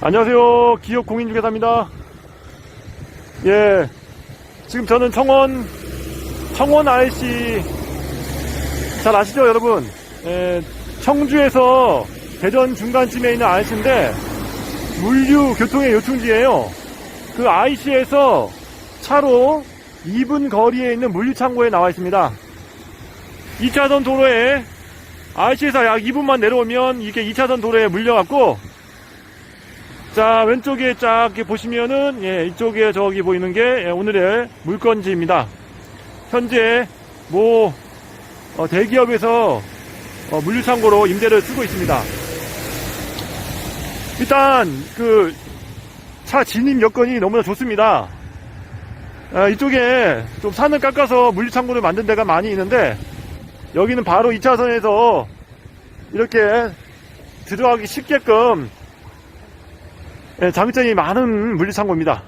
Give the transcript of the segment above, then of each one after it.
안녕하세요. 기업 공인중개사입니다. 예. 지금 저는 청원, 청원 IC, 잘 아시죠, 여러분? 예, 청주에서 대전 중간쯤에 있는 IC인데, 물류 교통의 요충지예요. 그 IC에서 차로 2분 거리에 있는 물류창고에 나와 있습니다. 2차선 도로에 IC에서 약 2분만 내려오면 이게 2차선 도로에 물려갖고 자 왼쪽에 쫙 보시면은 예, 이쪽에 저기 보이는 게 예, 오늘의 물건지입니다. 현재 뭐 어, 대기업에서 어, 물류창고로 임대를 쓰고 있습니다. 일단 그 차 진입 여건이 너무나 좋습니다. 아, 이쪽에 좀 산을 깎아서 물류창고를 만든 데가 많이 있는데 여기는 바로 2차선에서 이렇게 들어가기 쉽게끔 예, 장점이 많은 물류창고입니다.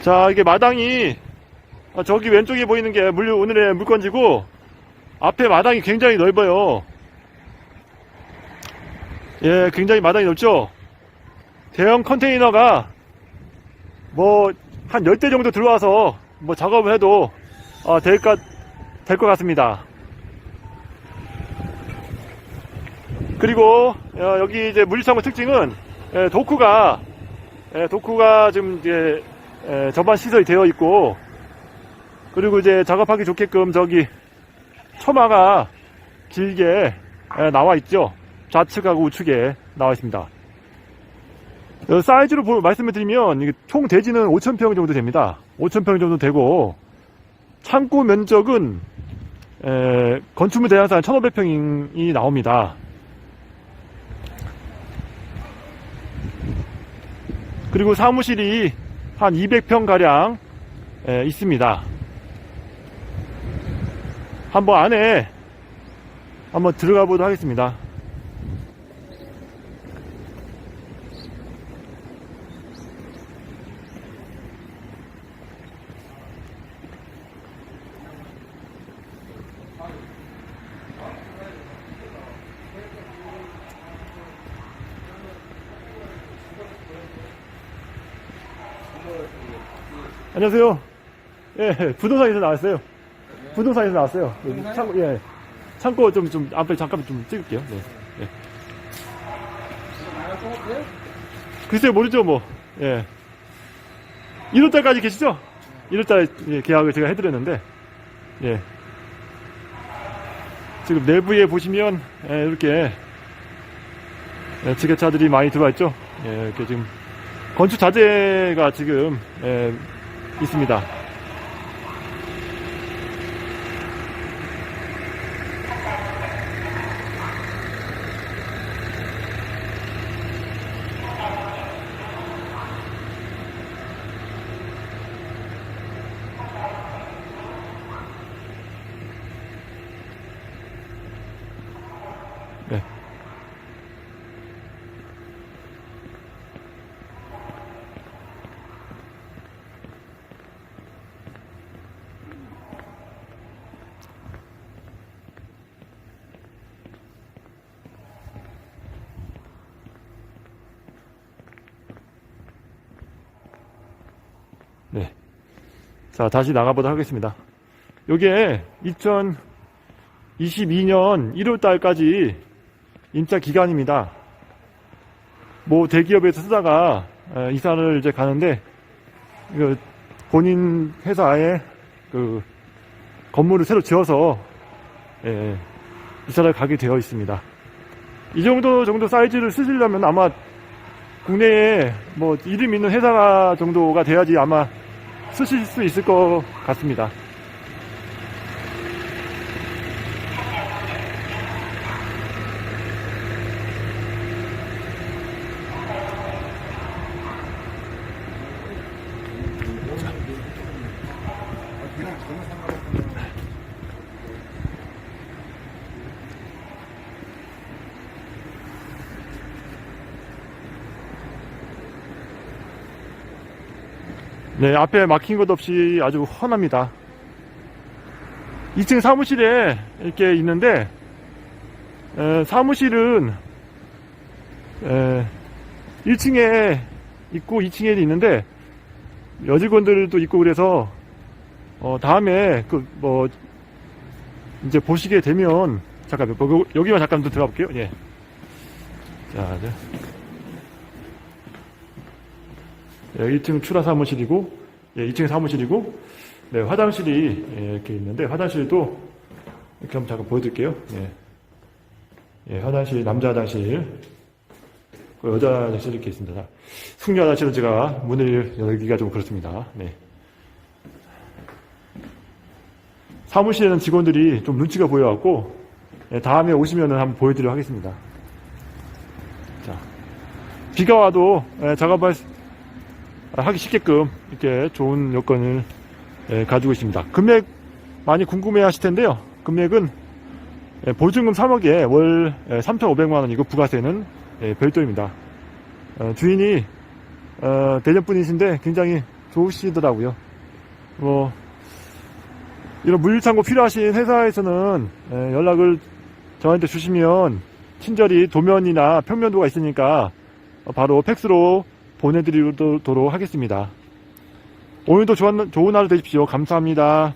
자, 이게 마당이 아, 저기 왼쪽에 보이는 게 물류 오늘의 물건지고 앞에 마당이 굉장히 넓어요. 예, 굉장히 마당이 넓죠? 대형 컨테이너가 뭐 한 10대 정도 들어와서 뭐 작업을 해도 어, 될것 될것 같습니다. 그리고 어, 여기 이제 물류창고 특징은 예, 도쿠가 예, 도쿠가 지금 이제 예, 전반 시설이 되어 있고 그리고 이제 작업하기 좋게끔 저기 처마가 길게 예, 나와 있죠. 좌측하고 우측에 나와 있습니다. 어, 사이즈로 보- 말씀을 드리면 총 대지는 5,000평 정도 됩니다. 5,000평 정도 되고 창고 면적은 에, 건축물 대양산 1,500평이 나옵니다. 그리고 사무실이 한 200평 가량 에, 있습니다. 한번 안에 한번 들어가 보도록 하겠습니다. 안녕하세요. 예, 부동산에서 나왔어요. 부동산에서 나왔어요. 여기 창고, 예. 창고 좀, 좀, 앞에 잠깐 좀 찍을게요. 네. 예. 글쎄요, 모르죠, 뭐. 예. 1월달까지 계시죠? 1월달 예, 계약을 제가 해드렸는데, 예. 지금 내부에 보시면, 예, 이렇게, 예, 지게차들이 많이 들어와 있죠? 예, 이렇게 지금, 건축 자재가 지금, 예, 있습니다. 네. 자, 다시 나가보도록 하겠습니다. 요게 2022년 1월 달까지 임차 기간입니다. 뭐 대기업에서 쓰다가 에, 이사를 이제 가는데 그 본인 회사에 그 건물을 새로 지어서 예, 이사를 가게 되어 있습니다. 이 정도 정도 사이즈를 쓰시려면 아마 국내에 뭐 이름 있는 회사 정도가 돼야지 아마 쓰실 수 있을 것 같습니다. 네, 앞에 막힌 것 없이 아주 훤합니다. 2층 사무실에 이렇게 있는데 에, 사무실은 에, 1층에 있고 2층에 있는데 여직원들도 있고 그래서 어, 다음에 그 뭐 이제 보시게 되면 잠깐만 뭐, 여기만 잠깐 더 들어가 볼게요. 예. 자, 이제 예, 1층 출하 사무실이고 예, 2층 사무실이고 네, 화장실이 예, 이렇게 있는데 화장실도 이렇게 한번 잠깐 보여드릴게요. 예. 예, 화장실 남자 화장실 그 여자 화장실 이렇게 있습니다. 자, 숙녀 화장실은 제가 문을 열기가 좀 그렇습니다. 네. 사무실에는 직원들이 좀 눈치가 보여갖고 예, 다음에 오시면은 한번 보여드리도록 하겠습니다. 자, 비가 와도 예, 작업할 수- 하기 쉽게끔 이렇게 좋은 여건을 예, 가지고 있습니다. 금액 많이 궁금해 하실 텐데요. 금액은 예, 보증금 3억에 월 3,500만 원이고 부가세는 예, 별도입니다. 어, 주인이 어, 대전 분이신데 굉장히 좋으시더라고요. 뭐 이런 물류창고 필요하신 회사에서는 예, 연락을 저한테 주시면 친절히 도면이나 평면도가 있으니까 어, 바로 팩스로 보내드리도록 하겠습니다. 오늘도 좋은, 하루 되십시오. 감사합니다.